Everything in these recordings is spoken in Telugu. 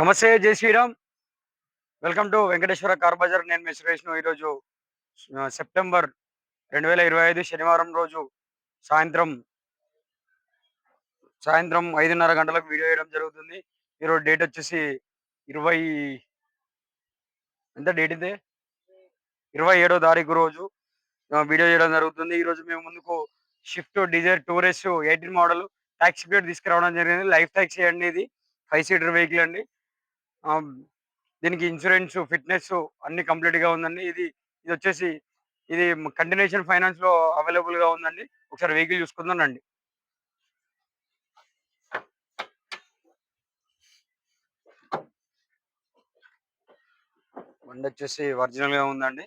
నమస్తే Jai Sriram. Welcome to Venkateswara car bazaar. నేను మీ సురేష్ను ఈరోజు సెప్టెంబర్ రెండు వేల ఇరవై ఐదు శనివారం రోజు సాయంత్రం సాయంత్రం ఐదున్నర గంటలకు వీడియో వేయడం జరుగుతుంది. ఈరోజు డేట్ వచ్చేసి ఇరవై ఎంత డేట్ ఇదే? ఇరవై ఏడో తారీఖు రోజు వీడియో చేయడం జరుగుతుంది. ఈ రోజు మేము ముందుకు Swift Dzire tourist eighteen model taxi plate తీసుకురావడం జరిగింది. లైఫ్ ట్యాక్సీ అండి ఇది. ఫైవ్ సీటర్ వెహికల్ అండి. దీనికి ఇన్సూరెన్స్ ఫిట్నెస్ అన్ని కంప్లీట్గా ఉందండి. ఇది ఇది వచ్చేసి ఇది కంటిన్యూషన్ ఫైనాన్స్లో అవైలబుల్గా ఉందండి. ఒకసారి వెహికల్ చూసుకుందాం రండి బండి వచ్చేసి ఒరిజినల్గా ఉందండి.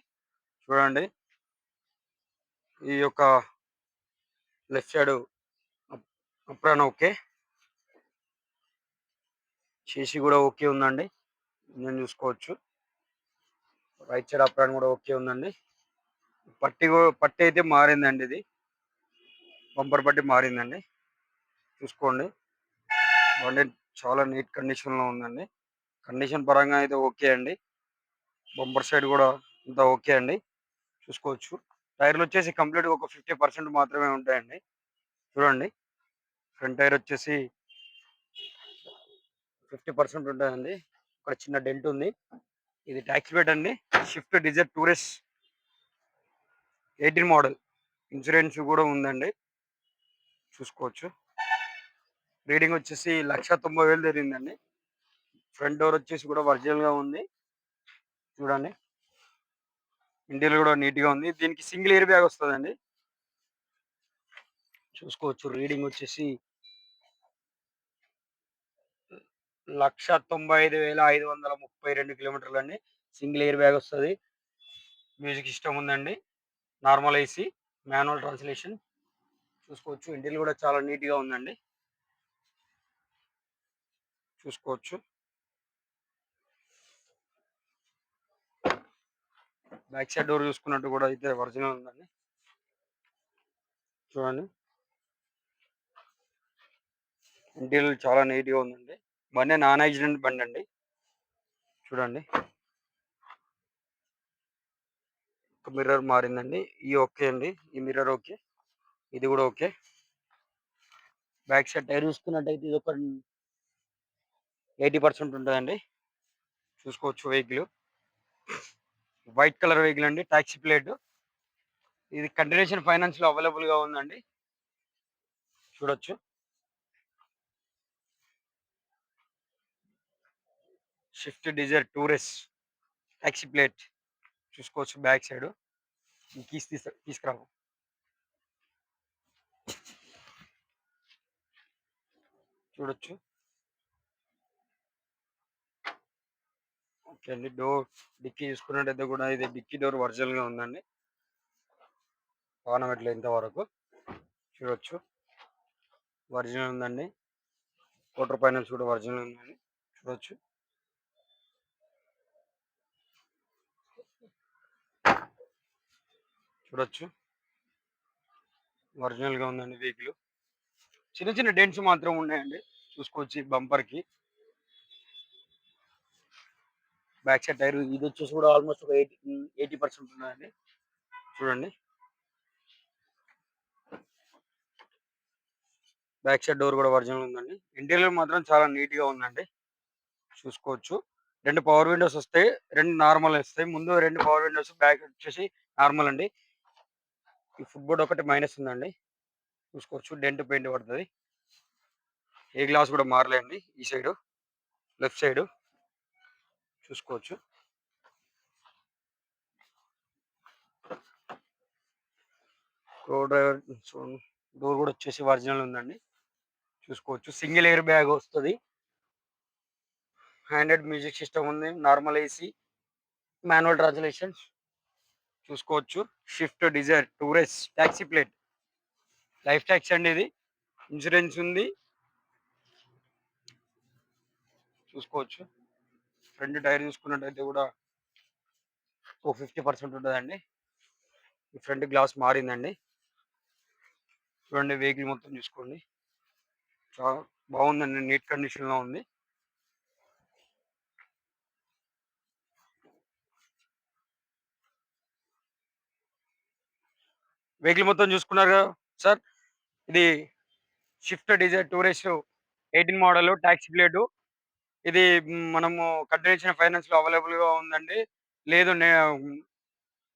చూడండి. ఈ యొక్క లెఫ్ట్ సైడ్ అప్రాన్ ఓకే. చేసి కూడా ఓకే ఉందండి. నేను చూసుకోవచ్చు. రైట్ సైడ్ అప్రాన్ కూడా ఓకే ఉందండి. పట్టి పట్టి అయితే మారిందండి ఇది. బంపర్ పట్టి మారిందండి. చూసుకోండి. బండి చాలా నీట్ కండిషన్లో ఉందండి. కండిషన్ పరంగా అయితే ఓకే అండి. బంపర్ సైడ్ కూడా అంతా ఓకే అండి. చూసుకోవచ్చు. టైర్లు వచ్చేసి కంప్లీట్ ఒక ఫిఫ్టీ పర్సెంట్ మాత్రమే ఉంటాయండి. చూడండి. ఫ్రంట్ టైర్ వచ్చేసి ఫిఫ్టీ పర్సెంట్ ఉంటుందండి. ఇక్కడ చిన్న డెంట్ ఉంది. ఇది ట్యాక్స్ బేట్ అండి. Swift Dzire tourist eighteen model insurance కూడా ఉందండి. చూసుకోవచ్చు. రీడింగ్ వచ్చేసి లక్ష తొంభై వేలు జరిగిందండి. ఫ్రంట్ డోర్ వచ్చేసి కూడా ఒరిజినల్గా ఉంది. చూడండి. ఇంటీరియర్ కూడా నీట్గా ఉంది. దీనికి సింగిల్ ఇయర్ బ్యాగ్ వస్తుందండి. చూసుకోవచ్చు. రీడింగ్ వచ్చేసి లక్ష తొంభై ఐదు వేల ఐదు వందల ముప్పై రెండు కిలోమీటర్లు అండి సింగిల్ ఎయిర్ బ్యాగ్ వస్తుంది. మ్యూజిక్ సిస్టమ్ ఉందండి. Normal AC manual translation. చూసుకోవచ్చు. ఇంటీరియర్ కూడా చాలా నీట్గా ఉందండి. చూసుకోవచ్చు. బ్యాక్ సైడ్ డోర్ చూసుకున్నట్టు కూడా అయితే ఒరిజినల్ ఉందండి. చూడండి. ఇంటీరియర్ చాలా నీట్గా ఉందండి. బండి నాన్ యాక్సిడెంట్ బండి అండి చూడండి మిర్రర్ మారిందండి. ఈ ఓకే అండి. ఈ మిర్రర్ ఓకే. ఇది కూడా ఓకే. బ్యాక్ సైడ్ టైర్ చూసుకున్నట్టయితే ఇది ఒక ఎయిటీ పర్సెంట్ ఉంటుందండి. చూసుకోవచ్చు వెహికల్. వైట్ కలర్ వెహికల్ అండి. Taxi plate. ఇది కంటిన్యూషన్ ఫైనాన్స్లో అవైలబుల్గా ఉందండి. చూడొచ్చు. Swift Dzire tourist taxi plate చూసుకోవచ్చు బ్యాక్ సైడ్. కీస్ తీసు తీసుకురావు. చూడొచ్చు. ఓకే అండి. డోర్ డిక్కీ చూసుకున్నట్టయితే కూడా ఇది డిక్కీ డోర్ ఒరిజినల్గా ఉందండి. పానమెట్లు ఇంతవరకు. చూడొచ్చు. ఒరిజినల్ ఉందండి. కోటర్ ఫైనాన్స్ కూడా ఒరిజినల్ ఉందండి. చూడొచ్చు. చూడొచ్చు. ఒరిజినల్గా ఉందండి వెహికల్ చిన్న చిన్న డెంట్స్ మాత్రం ఉన్నాయండి. చూసుకోవచ్చు బంపర్కి. బ్యాక్ సైడ్ టైర్ ఇది వచ్చేసి కూడా ఆల్మోస్ట్ ఒక ఎయిటీ ఎయిటీ పర్సెంట్ ఉన్నదండి చూడండి. బ్యాక్ సైడ్ డోర్ కూడా ఒరిజినల్ ఉందండి. ఇంటీరియర్ మాత్రం చాలా నీట్గా ఉందండి. చూసుకోవచ్చు. రెండు పవర్ విండోస్ వస్తాయి రెండు నార్మల్ వస్తాయి. ముందు రెండు పవర్ విండోస్ బ్యాక్ వచ్చేసి నార్మల్ అండి. ఈ ఫుట్బోర్డ్ ఒకటి మైనస్ ఉందండి. చూసుకోవచ్చు. డెంట్ పెయింట్ పడుతుంది. ఏ గ్లాస్ కూడా మారలేండి. ఈ సైడు లెఫ్ట్ సైడు చూసుకోవచ్చు. కో డ్రైవర్ డోర్ కూడా వచ్చేసి ఒరిజినల్ ఉందండి. చూసుకోవచ్చు. సింగిల్ ఎయిర్ బ్యాగ్ వస్తుంది. హ్యాండెడ్ మ్యూజిక్ సిస్టమ్ ఉంది. Normal AC manual translations. చూసుకోవచ్చు. Swift Dzire tourist taxi plate life taxi అండి ఇది. ఇన్సూరెన్స్ ఉంది. చూసుకోవచ్చు. ఫ్రంట్ టైర్ చూసుకున్నట్టయితే కూడా ఓ ఫిఫ్టీ పర్సెంట్ ఉంటుందండి. ఈ ఫ్రంట్ గ్లాస్ మారిందండి. చూడండి వెహికల్ మొత్తం చూసుకోండి. చాలా బాగుందండి నీట్ కండిషన్లో ఉంది. వెహికల్ మొత్తం చూసుకున్నారు కదా సార్. ఇది Swift Dzire tourist eighteen model taxi plate ఇది మనము కంటిన్యూషన్ ఫైనాన్స్ అవైలబుల్గా అవైలబుల్ ఉందండి. లేదు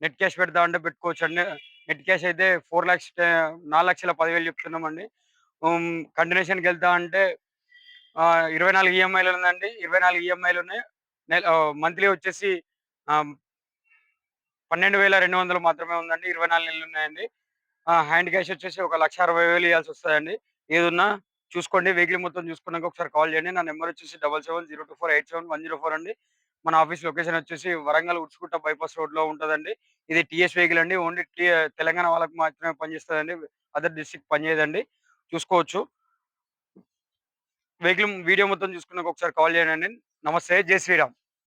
నెట్ క్యాష్ పెడతా అంటే పెట్టుకోవచ్చు అండి. నెట్ క్యాష్ అయితే ఫోర్ లాక్స్ నాలుగు లక్షల పదివేలు చెప్తున్నామండి కంటిన్యూషన్కి వెళ్తా అంటే ఇరవై నాలుగు ఈఎంఐలు ఉందండి ఇరవై నాలుగు ఈఎంఐలు ఉన్నాయి. మంత్లీ వచ్చేసి పన్నెండు వేల రెండు వందలు మాత్రమే ఉందండి. ఇరవై నాలుగు నెలలు ఉన్నాయండి. హ్యాండ్ క్యాష్ వచ్చేసి ఒక లక్ష అరవై వేలు ఇవ్వాల్సి వస్తుందండి ఏదున్నా చూసుకోండి. వెహికల్ మొత్తం చూసుకున్నాక ఒకసారి కాల్ చేయండి. నా నెంబర్ వచ్చేసి double seven zero two four eight seven one zero four అండి. మన ఆఫీస్ లొకేషన్ వచ్చేసి వరంగల్ ఉడ్చుకుంట బైపాస్ రోడ్లో ఉంటుందండి. ఇది టీఎస్ వెహికల్ అండి. ఓన్లీ తెలంగాణ వాళ్ళకి మాత్రమే పనిచేస్తుందండి. అదర్ డిస్ట్రిక్ట్ పనిచేయదండి. చూసుకోవచ్చు. వెహికల్ వీడియో మొత్తం చూసుకున్నాక ఒకసారి కాల్ చేయండి. నమస్తే. జై శ్రీరామ్.